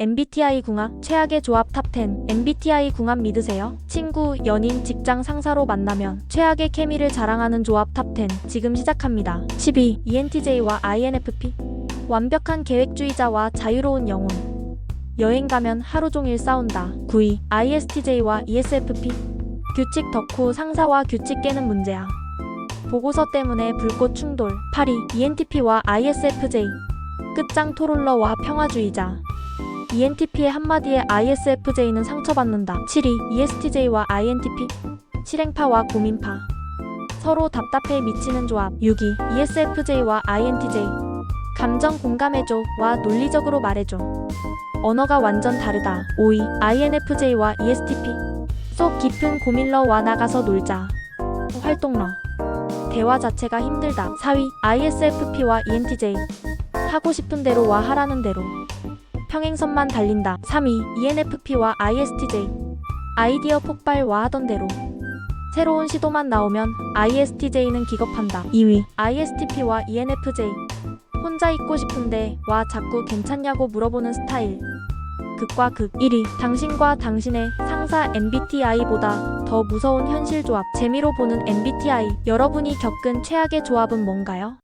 MBTI 궁합 최악의 조합 탑10 MBTI 궁합 믿으세요? 친구, 연인, 직장 상사로 만나면 최악의 케미를 자랑하는 조합 탑10 지금 시작합니다. 12. ENTJ와 INFP 완벽한 계획주의자와 자유로운 영혼 여행 가면 하루 종일 싸운다. 9위 ISTJ와 ESFP 규칙 덕후 상사와 규칙 깨는 문제야. 보고서 때문에 불꽃 충돌. 8위 ENTP와 ISFJ 끝장 토롤러와 평화주의자. ENTP의 한마디에 ISFJ는 상처받는다. 7위 ESTJ와 INTP 실행파와 고민파 서로 답답해 미치는 조합. 6위 ESFJ와 INTJ 감정 공감해줘와 논리적으로 말해줘. 언어가 완전 다르다. 5위 INFJ와 ESTP 속 깊은 고밀러와 나가서 놀자. 활동러 대화 자체가 힘들다. 4위 ISFP와 ENTJ 하고 싶은 대로 와 하라는 대로 평행선만 달린다. 3위 ENFP와 ISTJ 아이디어 폭발와 하던 대로 새로운 시도만 나오면 ISTJ는 기겁한다. 2위 ISTP와 ENFJ 혼자 있고 싶은데 와 자꾸 괜찮냐고 물어보는 스타일. 극과 극 1위 당신과 당신의 상사 MBTI보다 더 무서운 현실 조합 재미로 보는 MBTI 여러분이 겪은 최악의 조합은 뭔가요?